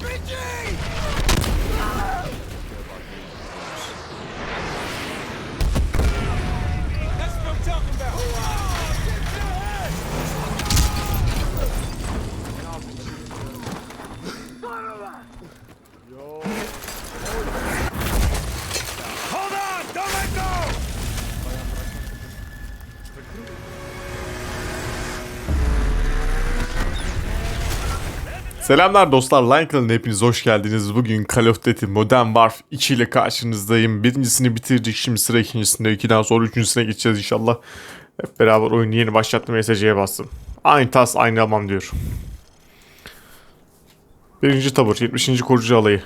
RPG! Selamlar dostlar, Line Clan'ın hepiniz hoş geldiniz. Bugün Call of Duty Modern Warfare 2 ile karşınızdayım. Birincisini bitirdik, şimdi sıra ikincisinde. İkiden sonra üçüncüsüne geçeceğiz inşallah. Hep beraber oyunu yeni başlattım, SC'ye bastım. Aynı tas, aynı amam diyor. Birinci tabur, 70. korucu alayı.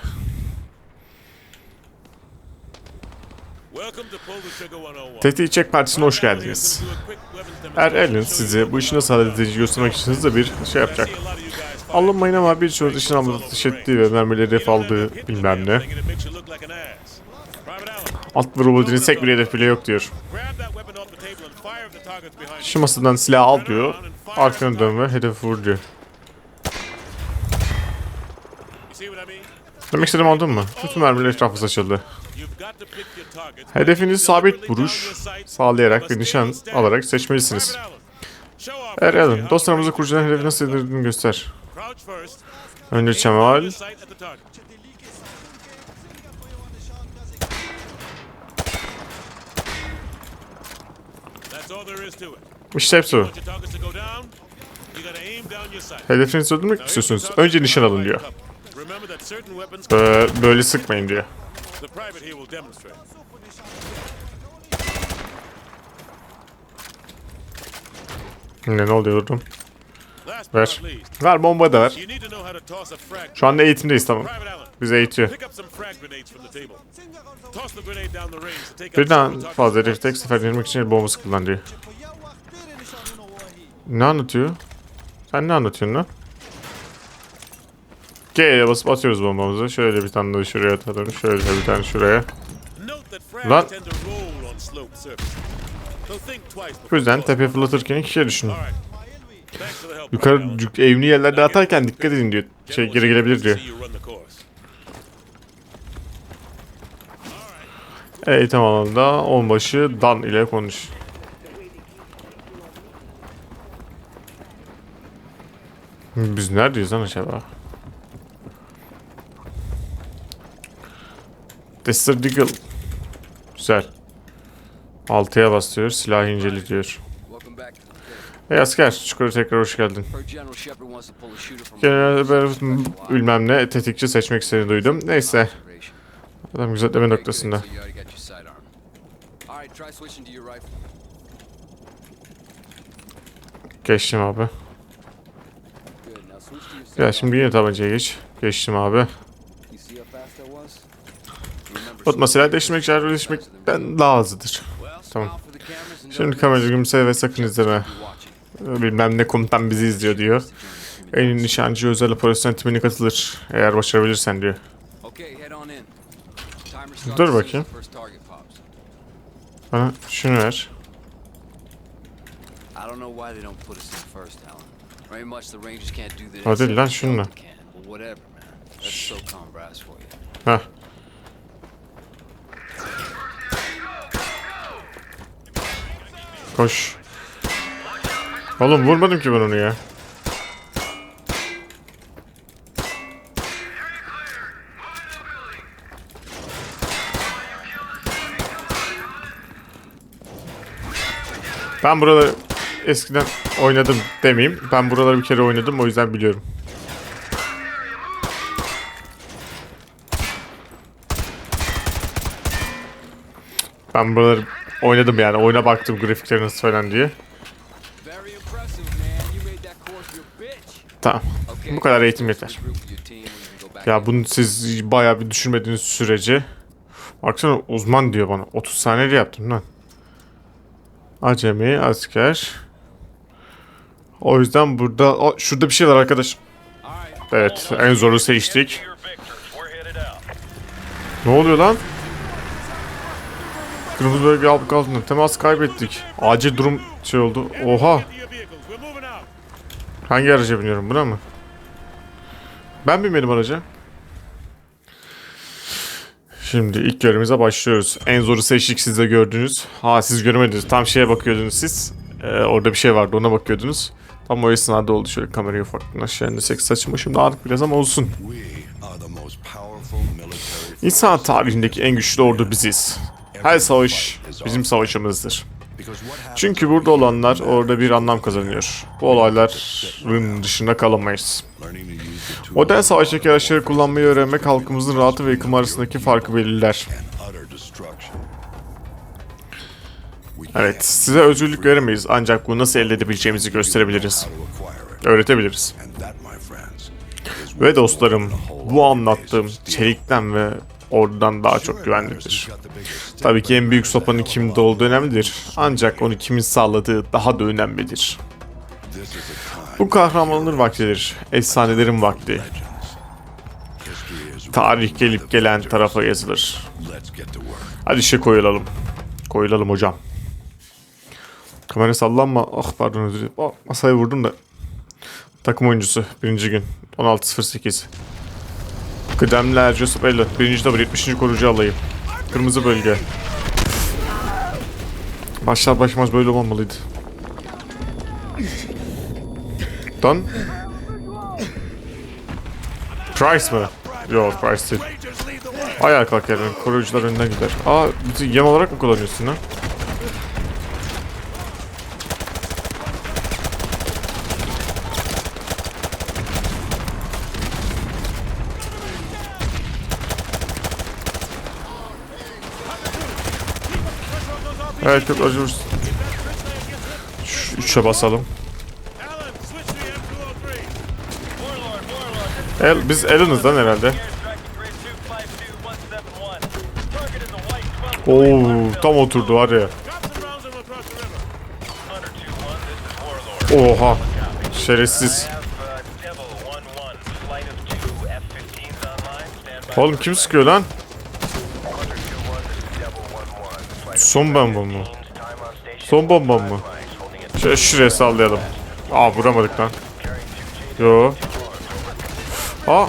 Welcome to Pull the Trigger 101. Tehdit Çek Partisi'ne hoş geldiniz. Er Allen size bu işi nasıl halledeceği göstermek için hızlı bir şey yapacak. Alınmayın ama birçoğu dışına ateş ettiği ve mermileri ref aldığı bilmem ne. Alt robotun tek bir hedef bile yok diyor. Şu masadan silah al diyor. Arkana dön ve hedef vur diyor. Demek istediğimi aldın mı? Bütün mermiler etrafı saçıldı. Hedefinizi sabit vuruş sağlayarak ve nişan alarak seçmelisiniz. Er Allen, dostlarımızı kurucudan hedefi nasıl edildiğini göster. Önce Kemal. İşte hepsi o. Hedefinizi öldürmek mi istiyorsunuz? Önce nişan alın diyor. Ee, böyle sıkmayın diyor. Ne, ne oluyor? Ver. Ver bomba da ver. Şu anda eğitimdeyiz tamam. Bizi eğitiyor. Birden fazla hedef tek sefer indirmek için el bombası kullan diyor. Ne anlatıyor? Sen ne anlatıyorsun lan? G'ye basıp atıyoruz bombamızı. Şöyle bir tane de şuraya atalım. Şöyle bir tane şuraya. Lan. Bu yüzden tepeye fırlatırken iki kere düşünün. Yukarı evni yerlerde atarken dikkat edin diyor. Şey geri gelebilir diyor. Eğitim alanında onbaşı Dan ile konuş. Biz neredeyiz lan acaba? Desert Eagle. Güzel. Altıya bas diyor. Silah inceli diyor. Welcome back. Ey asker. Çukura tekrar hoş geldin. Genelde ben bilmem ne tetikçi seçmek istediğini duydum. Neyse. Adam gözetleme noktasında. Geçtim abi. Ya şimdi yine tabancaya geç. Geçtim abi. Unutma silah değiştirmek için değiştirmekten daha hızlıdır. Tamam. Şimdi don't kamera miss. gülümse ve sakın izleme. Bilmem ne komutan bizi izliyor diyor. En iyi nişancı özel operasyon timine katılır. Eğer başarabilirsen diyor. Dur bakayım. Bana şunu ver. I don't know why they don't put us in first, Alan. Very much the Rangers can't do that. Hadi except lan şununla. Delta can. Oğlum vurmadım ki ben onu ya. Ben buraları eskiden oynadım demeyeyim. Ben buraları bir kere oynadım o yüzden biliyorum. Ben buraları oynadım yani. Oyuna baktım grafikleri nasıl falan diye. Tamam. Bu kadar eğitim yeter. Ya bunu siz bayağı bir düşünmediğiniz sürece Baksana uzman diyor bana. 30 saniyede yaptım lan. Acemi, asker. O yüzden burada... O, şurada bir şey var arkadaş. Evet, en zoru seçtik. Ne oluyor lan? Kırmızı bölge aldık altında. Temas kaybettik. Acil durum şey oldu. Oha. Hangi araca biniyorum buna mı? Ben binmedim araca. Şimdi ilk görevimize başlıyoruz. En zoru seçtik siz de gördünüz. Ha siz görmediniz. Tam şeye bakıyordunuz siz. Ee, orada bir şey vardı ona bakıyordunuz. Tam o esnada oldu şöyle kamerayı ufaktan aşağı indirsek saçma. Şimdi dağınık biraz ama olsun. İnsan tarihindeki en güçlü ordu biziz. Her savaş bizim savaşımızdır. Çünkü burada olanlar orada bir anlam kazanıyor. Bu olayların dışında kalamayız. Modern savaştaki araçları kullanmayı öğrenmek halkımızın rahatı ve yıkımı arasındaki farkı belirler. Evet, size özgürlük veremeyiz ancak bunu nasıl elde edebileceğimizi gösterebiliriz. Öğretebiliriz. Ve dostlarım, bu anlattığım çelikten ve ordudan daha çok güvenlidir. Tabii ki en büyük sopanın kimde olduğu önemlidir. Ancak onu kimin sağladığı daha da önemlidir. Bu kahramanların vaktidir. Efsanelerin vakti. Tarih gelip gelen tarafa yazılır. Hadi işe koyulalım. Koyulalım hocam. Kamera sallanma. Ah pardon özür dilerim. Ah, masaya vurdum da. Takım oyuncusu. Birinci gün. 16.08. Kıdemler Joseph Elliot. Birinci tabur 70. korucu alayım. Kırmızı bölge. Başlar başlamaz böyle olmamalıydı. Don? Price mı? Yok Price değil. Ayağa kalk yani koruyucular önden gider. Aa yem olarak mı kullanıyorsun ha? Evet çok acıyoruz. Şu üçe basalım. Alan, switch to the M203. El, biz Ellen'ızdan herhalde. Oo tam oturdu var ya. Oha. Şerefsiz. Oğlum kim sıkıyor lan? Son bomba mı? Son bomba mı? Şöyle şuraya sallayalım. Aa vuramadık lan. Yo. Aa.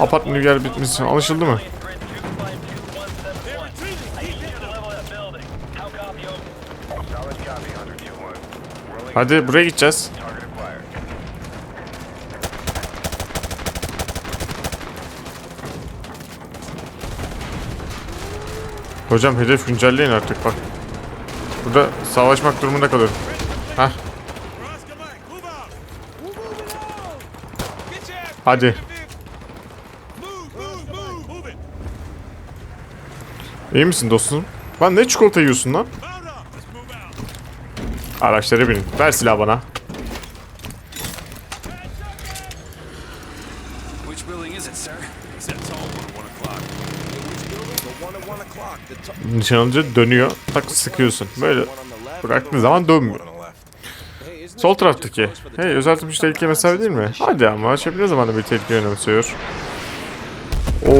Apartmanı gel bitmiş. Anlaşıldı mı? Hadi buraya gideceğiz. Hocam hedef güncelleyin artık bak. Burada savaşmak durumunda kalıyorum. Ass hadi. İyi misin dostum? Lan ne çikolata yiyorsun lan? Araçlara binin. Ver silahı bana. Nişan alınca dönüyor. Tak sıkıyorsun. Böyle bıraktığın zaman dönmüyor. Sol taraftaki. Hey özeltilmiş tehlike mesafe değil mi? Hadi ama şey ne zaman bir tehlike önemsiyor. Oo.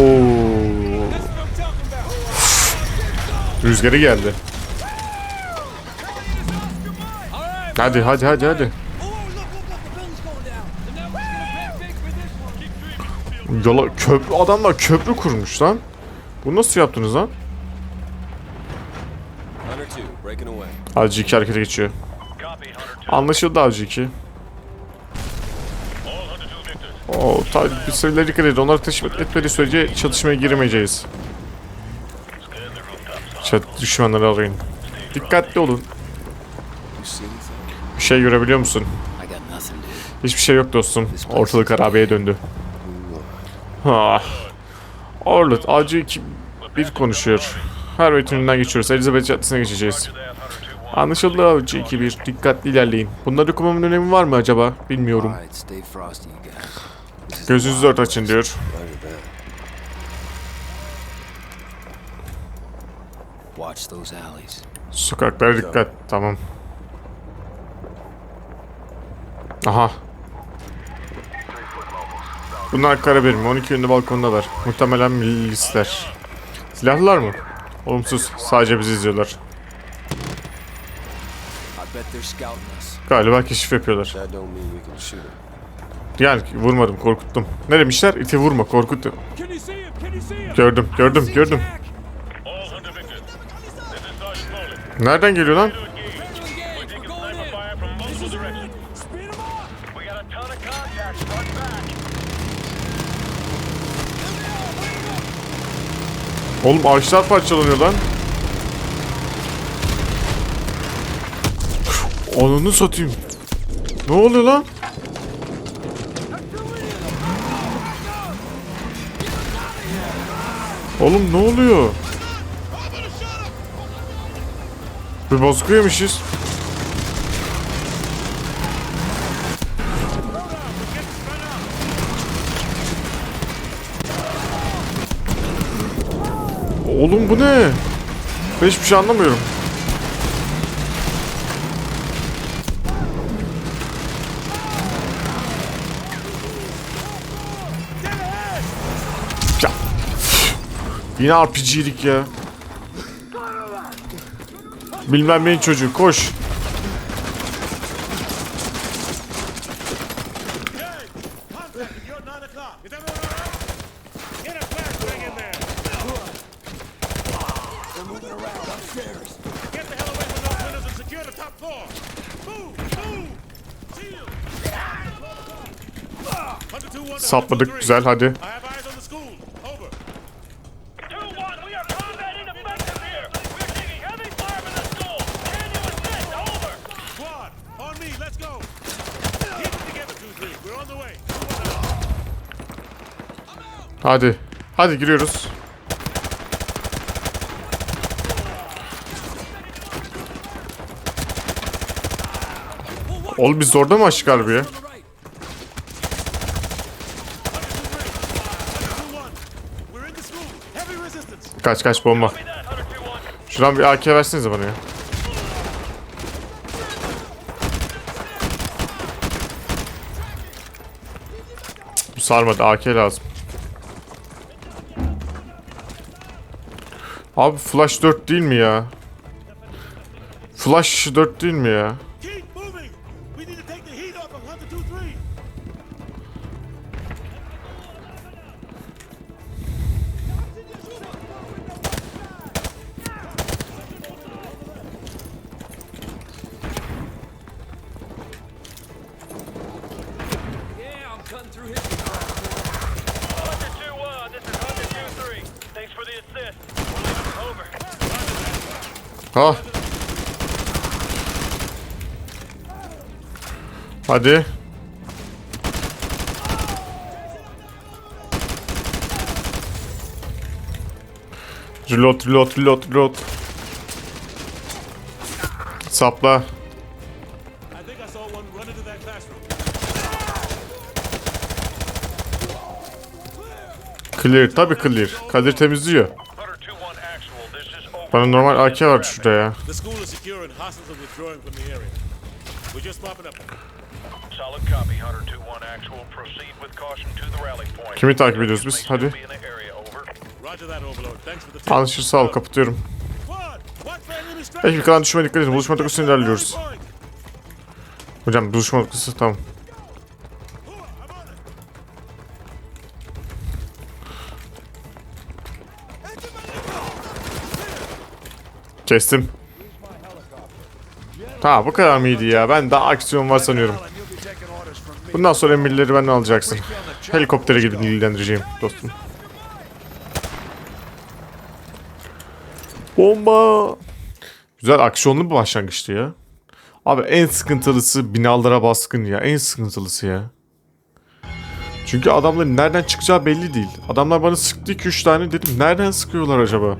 Rüzgarı geldi. Hadi hadi hadi hadi. Yola köprü adamlar köprü kurmuş lan. Bu nasıl yaptınız lan? Avcı 2 harekete geçiyor. Anlaşıldı Avcı 2. Oo, bir sayılara dikkat edin. Onları teşvik etmediği sürece çatışmaya giremeyeceğiz. Çat düşmanları arayın. Dikkatli olun. You see anything? Bir şey görebiliyor musun? Hiçbir şey yok dostum. Ortalık harabeye döndü. Ha. Orlut, Avcı 2 bir konuşuyor. Her tünelinden geçiyoruz. Elizabeth Caddesi'ne geçeceğiz. Anlaşıldı Avcı 2-1. Dikkatli ilerleyin. Bunları okumamın önemi var mı acaba? Bilmiyorum. Gözünüzü dört açın diyor. Sokaklara dikkat. Tamam. Aha. Bunlar kara birim. 12 yönlü balkondalar. Muhtemelen milisler. Silahlılar mı? Olumsuz. Sadece bizi izliyorlar. Galiba keşif yapıyorlar. That don't mean we can shoot him. Yani vurmadım korkuttum. Ne demişler? İti vurma korkut. Can you see him? Can you see him? Gördüm gördüm gördüm. Nereden geliyor lan? To engage. We're taking Onunu satayım. Ne oluyor lan? Oğlum ne oluyor? Bir bozuk yemişiz. Oğlum bu ne? Ben hiçbir şey anlamıyorum. Move! Move! Shield! Hunter 2-1 to Hunter Sapladık 2-3. güzel hadi. Hadi. Hadi giriyoruz. Oğlum biz orada mı açtık harbiye? On the right. Hunter 2-1. We're in the school. Heavy resistance. Kaç kaç bomba. Be that, Hunter 2-1. Şuradan bir AK versenize bana ya. Bu sarmadı AK lazım. Abi Flash 4 değil mi ya? Flash 4 değil mi ya? Hadi. Reload, reload, reload, reload. Sapla. Clear, tabi clear. Kadir temizliyor. Hunter 2-1 actual, this is over. Bana normal AK var şurada ya. Kimi takip ediyoruz biz? Hadi. tip. Anlaşırsa al kapatıyorum. Peki kalan düşmeye dikkat edin. Buluşma noktasına ilerliyoruz. Hocam buluşma noktası tamam. Kestim. Ha bu kadar mıydı ya? Ben daha aksiyon var sanıyorum. Bundan sonra emirleri benden alacaksın. Helikoptere gidip ilgilendireceğim dostum. Bomba! Güzel aksiyonlu bir başlangıçtı ya. Abi en sıkıntılısı binalara baskın ya. En sıkıntılısı ya. Çünkü adamların nereden çıkacağı belli değil. Adamlar bana sıktı 2-3 tane dedim. Nereden sıkıyorlar acaba?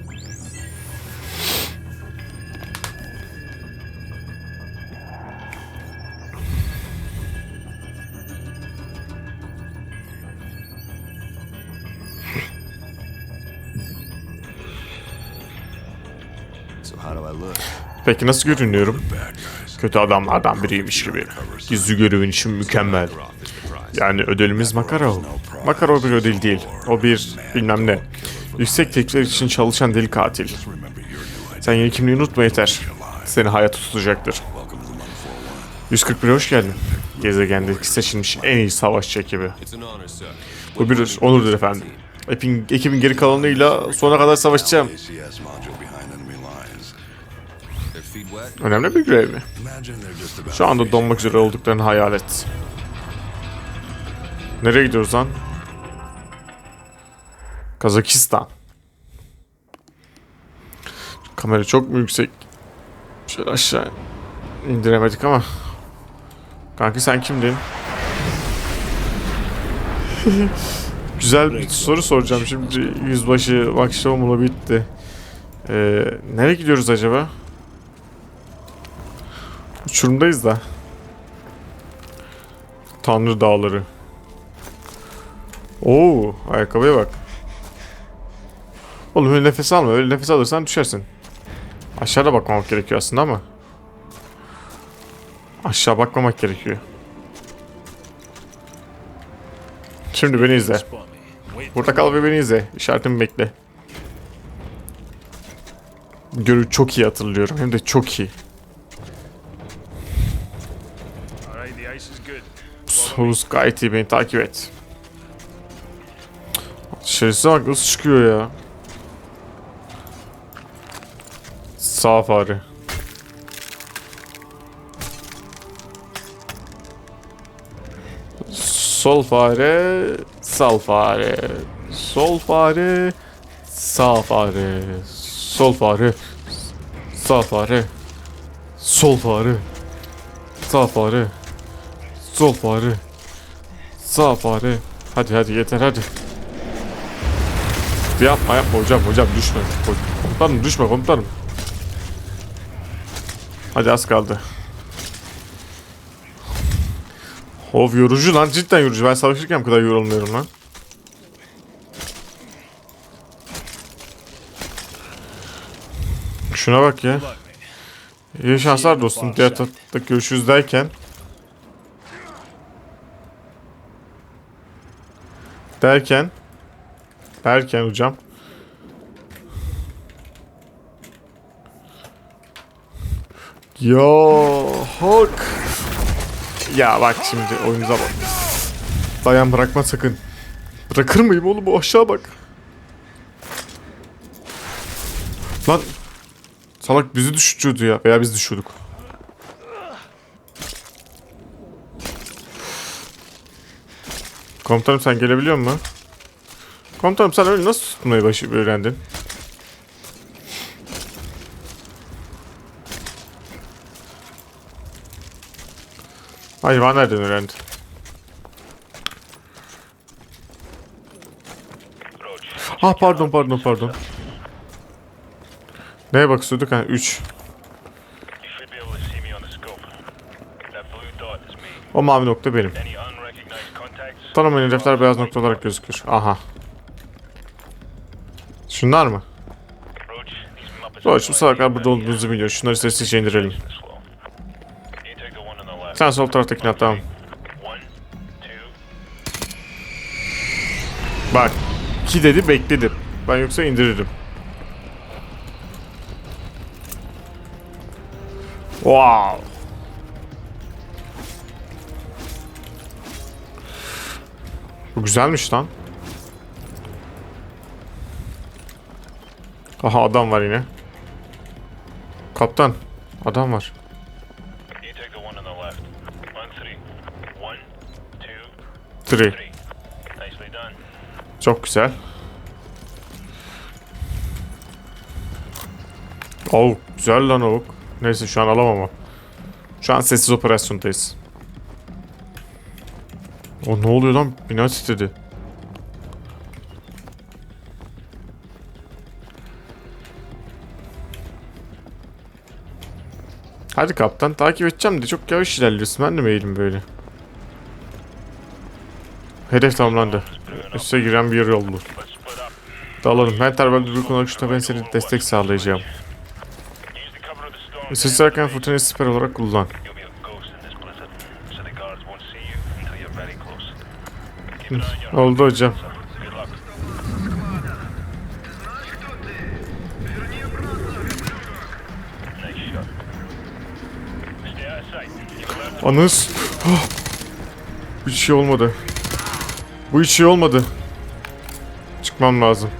Peki nasıl görünüyorum? Kötü adamlardan biriymiş gibi. Gizli görevin için mükemmel. Yani ödülümüz Makarov. Makarov bir ödül değil. O bir bilmem ne. Yüksek teklifler için çalışan deli katil. Sen yeni kimliğini unutma yeter. Seni hayata tutacaktır. Welcome to 141 hoş geldin. Gezegendeki seçilmiş en iyi savaşçı ekibi. Bu bir onurdur efendim. Ekibin geri kalanıyla sona kadar savaşacağım. Önemli bir görev mi? Şu anda donmak üzere olduklarını hayal et. Nereye gidiyoruz lan? Kazakistan. Kamera çok mu yüksek? Şöyle aşağı indiremedik ama. Kanki sen kimdin? Güzel bir soru soracağım şimdi. Yüzbaşı akşam bitti. Ee, nereye gidiyoruz acaba? Uçurumdayız da. Tanrı dağları. Oo, ayakkabıya bak. Oğlum öyle nefes alma. Öyle nefes alırsan düşersin. Aşağıda bakmamak gerekiyor aslında ama. Aşağı bakmamak gerekiyor. Şimdi beni izle. Burada kal ve beni izle. İşaretimi bekle. Görü çok iyi hatırlıyorum. Hem de çok iyi. Sus gayet iyi beni takip et. Şerisi bak nasıl çıkıyor ya. Sağ fare. Sol fare, sağ fare. Sol fare, sağ fare. Sol fare, sağ fare. Sol fare, sağ fare. Sol fare. Sağ fare. Hadi hadi yeter hadi. Yapma yapma hocam hocam düşme. Komutanım düşme komutanım. Hadi az kaldı. Of yorucu lan cidden yorucu. Ben savaşırken bu kadar yorulmuyorum lan. Şuna bak ya. İyi şanslar dostum. Diğer tarafta görüşürüz derken. Derken. Derken hocam. Yo Hulk. Ya bak şimdi oyunuza bak. Dayan bırakma sakın. Bırakır mıyım oğlum aşağı bak. Lan. Salak bizi düşürüyordu ya. Veya biz düşüyorduk. Komutanım sen gelebiliyor musun? Komutanım sen öyle nasıl tutmayı başı öğrendin? Hayvan nereden öğrendin? Ah pardon pardon pardon. Neye bakıyorduk ha? 3. You should be able to see me on the scope. That blue dot is me. O mavi nokta benim. Tanımayan hedefler beyaz nokta olarak gözükür. Aha. Şunlar mı? Roach, bu salaklar burada olduğunuzu biliyor. Şunları sessizce indirelim. Sen sol taraftakini at tamam. Bak. 2 dedi bekledim. Ben yoksa indiririm. Wow. Bu güzelmiş lan. Aha adam var yine. Kaptan. Adam var. three. Çok güzel. Oh güzel lan avuk. Neyse şu an alamam ama. Şu an sessiz operasyondayız. O ne oluyor lan? Bina titredi. Hadi kaptan takip edeceğim de çok yavaş ilerliyorsun. Ben de mi eğilim böyle? Hedef tamamlandı. Üste giren bir split up. Dağılalım. Her terbiyeli bir konuşta ben senin destek sağlayacağım. Isıtırken fırtınayı siper olarak kullan. Allowed to Anız. Bu hiç şey olmadı. Bu hiç şey olmadı. Çıkmam lazım.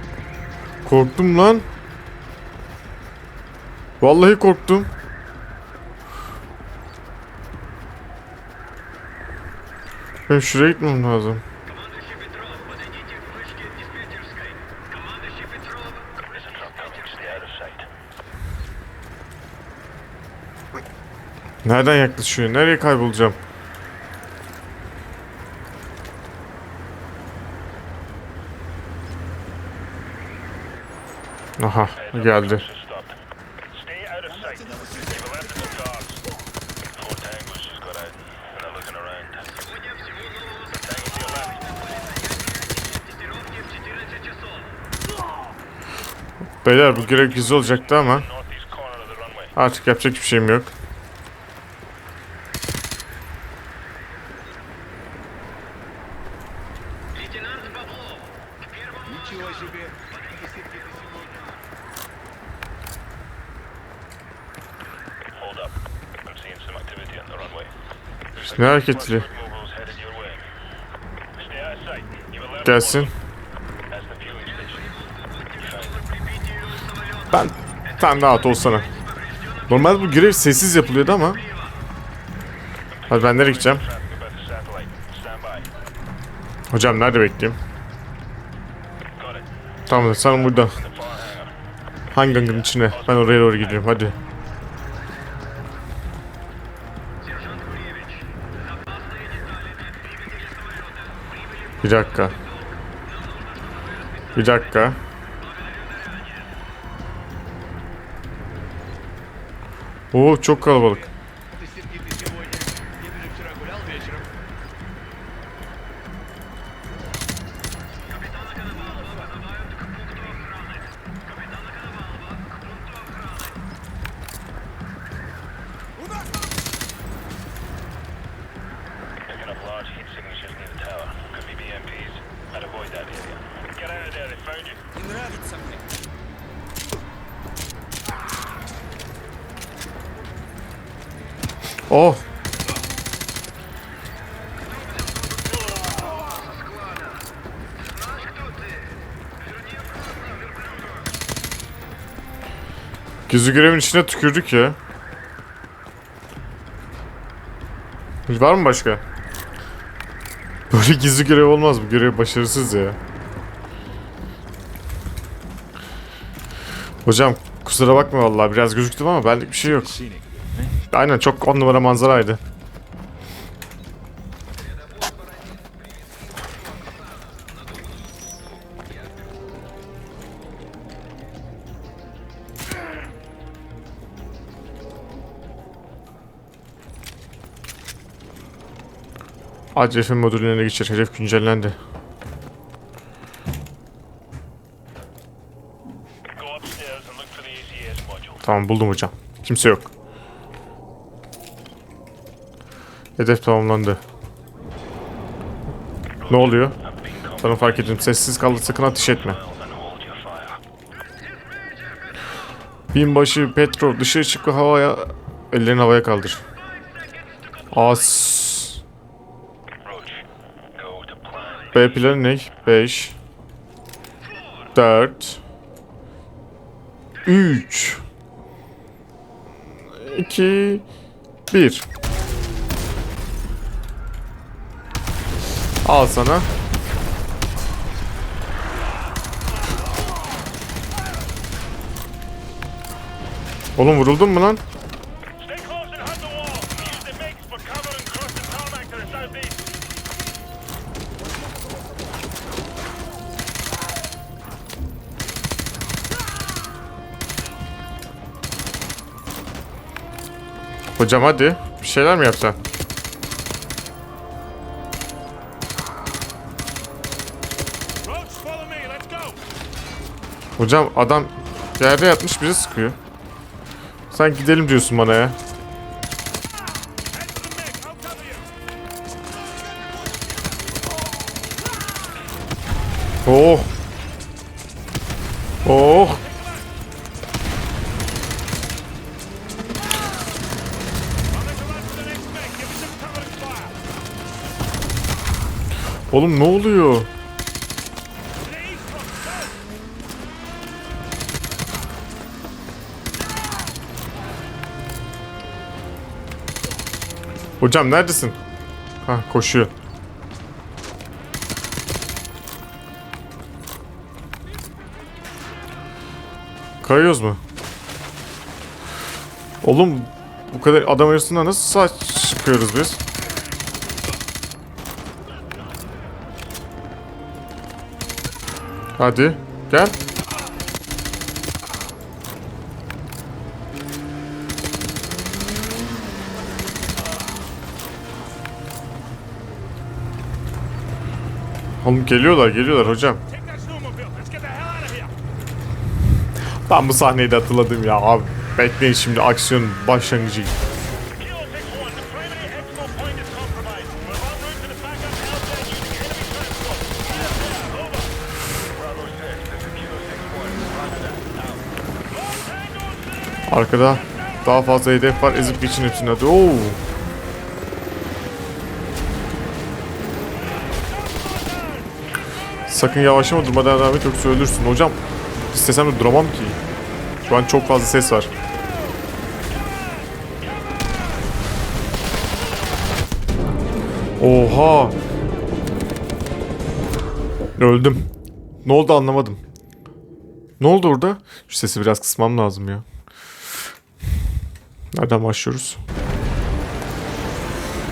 Korktum lan. Vallahi korktum. Ben şuraya gitmem lazım. Nereden yaklaşıyor? Nereye kaybolacağım? Aha geldi. Beyler bu görev gizli olacaktı ama artık yapacak bir şeyim yok. You've alerted Gelsin. Ben sen rahat olsana. Normalde bu görev sessiz yapılıyordu ama. Hadi ben nereye gideceğim? Hocam nerede bekleyeyim? Tamam sen burada. Hangi hangın içine? Ben oraya doğru gidiyorum hadi. Bir dakika. Bir dakika. Oo çok kalabalık. Oh. Gizli görevin içine tükürdük ya. Var mı başka? Böyle gizli görev olmaz bu görev başarısız ya. Hocam kusura bakma vallahi biraz gözüktüm ama benlik bir şey yok. Aynen çok on numara manzaraydı. FM modülüne geçir. Hedef güncellendi. Tamam buldum hocam. Kimse yok. Hedef tamamlandı. Ne oluyor? Sana fark ettim. Sessiz kal sakın ateş etme. Binbaşı Petro dışarı çık ve havaya ellerini havaya kaldır. As. B planı ne? 5 4 3 2 1 Al sana. Oğlum vuruldun mu lan? Hocam hadi. Bir şeyler mi yapsan? Hocam adam yerde yatmış bizi sıkıyor. Sen gidelim diyorsun bana ya. Oh. Oh. Oğlum ne oluyor? Hocam neredesin? Ha koşuyor. Kayıyoruz mu? Oğlum bu kadar adam arasında nasıl sağ çıkıyoruz biz? Hadi gel. Oğlum geliyorlar geliyorlar hocam. Ben bu sahneyi de hatırladım ya abi. Bekleyin şimdi aksiyon başlangıcı. Kilo 6-1, the primary expo point is compromised. We're en route to the backup Alpha using enemy transport. Over. Bravo 6, this is Kilo 6-1. Roger that. Out. Arkada daha fazla hedef var. Ezip geçin hepsini hadi. Oo. Sakın yavaşlama durmadan devam et yoksa ölürsün. Hocam istesem de duramam ki. Şu an çok fazla ses var. Oha. Öldüm. Ne oldu anlamadım. Ne oldu orada? Şu sesi biraz kısmam lazım ya. Nereden başlıyoruz?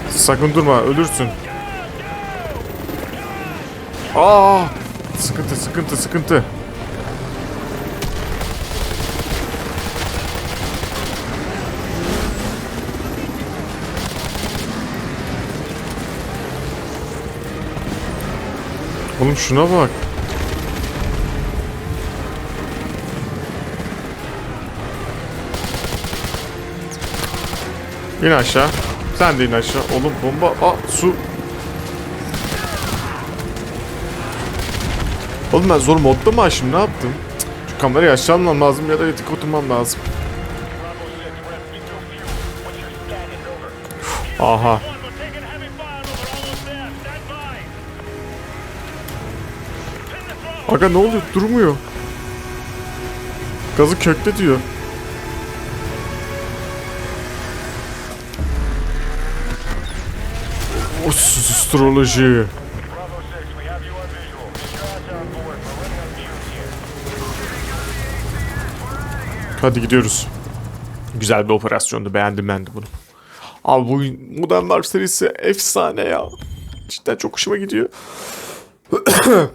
Sakın durma, ölürsün. Aa! Sıkıntı, sıkıntı, sıkıntı. Oğlum şuna bak. İn aşağı. Sen de in aşağı. Oğlum bomba. Aa su. Oğlum ben zor modda mı açtım? Ne yaptım? Cık, Şu kamerayı açmam lazım ya da etik oturmam lazım. Aha. Aga ne oluyor? Durmuyor. Gazı kökte diyor. Astroloji. Hadi gidiyoruz. Güzel bir operasyondu. Beğendim ben de bunu. Abi bu Modern Warfare serisi efsane ya. Cidden çok hoşuma gidiyor.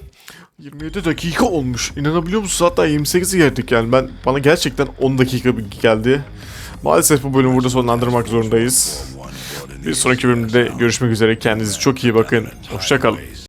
27 dakika olmuş. İnanabiliyor musunuz? Hatta 28'i geldik yani. Ben bana gerçekten 10 dakika geldi. Maalesef bu bölümü burada sonlandırmak zorundayız. Bir sonraki bölümde görüşmek üzere. Kendinize çok iyi bakın. Hoşçakalın.